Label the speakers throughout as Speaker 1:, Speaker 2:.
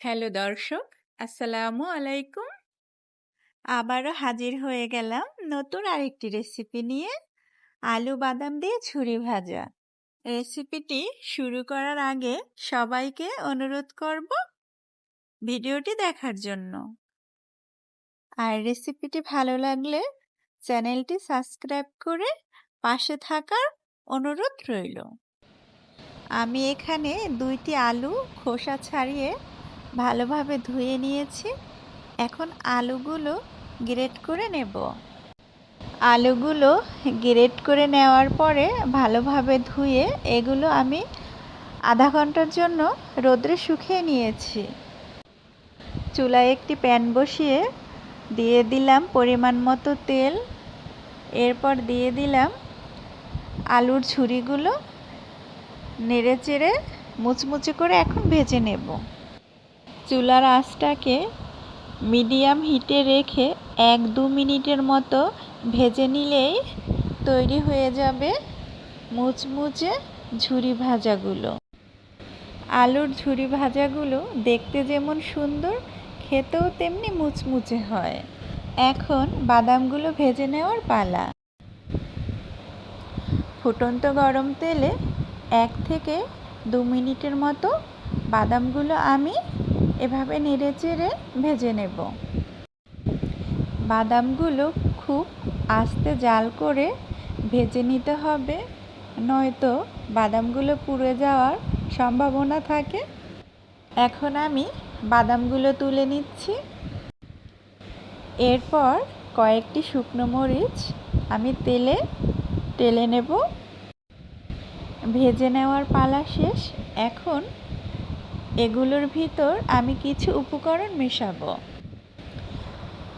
Speaker 1: Hello দর্শক, আসসালামু আলাইকুম।
Speaker 2: আবারও হাজির হয়ে গেলাম নতুন আরেকটি রেসিপি নিয়ে, আলু বাদাম দিয়ে ছুরি ভাজা। রেসিপিটি শুরু করার আগে সবাইকে অনুরোধ করব ভিডিওটি দেখার জন্য। আর রেসিপিটি ভালো লাগলে চ্যানেলটি সাবস্ক্রাইব করে পাশে থাকার অনুরোধ রইল। আমি এখানে দুইটি আলু খোসা ছাড়িয়ে ভালোভাবে ধুয়ে নিয়েছি। এখন আলুগুলো গ্রেট করে নেব। আলুগুলো গ্রেট করে নেওয়ার পরে ভালোভাবে ধুয়ে এগুলো আমি আধা ঘণ্টার জন্য রোদ্রে শুকিয়ে নিয়েছি। চুলায় একটি প্যান বসিয়ে দিয়ে দিলাম পরিমাণ মতো তেল। এরপর দিয়ে দিলাম আলুর ছুরিগুলো নেড়ে চেড়ে মুচমুচে করে এখন ভেজে নেব। চুলার আঁচটাকে মিডিয়াম হিটে রেখে এক দু মিনিটের মতো ভেজে নিলেই তৈরি হয়ে যাবে মুচমুচে ঝুরি ভাজাগুলো। আলুর ঝুরি ভাজাগুলো দেখতে যেমন সুন্দর, খেতেও তেমনি মুচমুচে হয়। এখন বাদামগুলো ভেজে নেওয়ার পালা। ফুটন্ত গরম তেলে এক থেকে দু মিনিটের মতো বাদামগুলো আমি এভাবে নেড়ে চেড়ে ভেজে নেব। বাদামগুলো খুব আস্তে জাল করে ভেজে নিতে হবে, নয়তো বাদামগুলো পুড়ে যাওয়ার সম্ভাবনা থাকে। এখন আমি বাদামগুলো তুলে নিচ্ছি। এরপর কয়েকটি শুকনো মরিচ আমি তেলে তেলে নেব। ভেজে নেওয়ার পালা শেষ। এখন এগুলোর ভিতর আমি কিছু উপকরণ মেশাবো।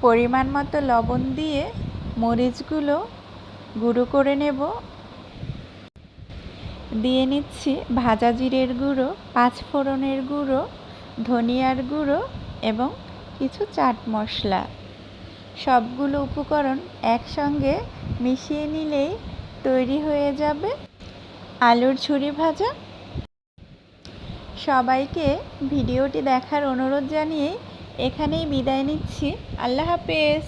Speaker 2: পরিমাণ মতো লবণ দিয়ে মরিচগুলো গুঁড়ো করে নেব। দিয়ে নিচ্ছি ভাজা জিরের গুঁড়ো পাঁচফোড়নের গুঁড়ো, ধনিয়ার গুঁড়ো এবং কিছু চাট মশলা। সবগুলো উপকরণ একসঙ্গে মিশিয়ে নিলেই তৈরি হয়ে যাবে। আলুর ছুরি ভাজা সবাইকে ভিডিওটি দেখার অনুরোধ জানিয়ে এখানেই বিদায় নিচ্ছি। আল্লাহ হাফেজ।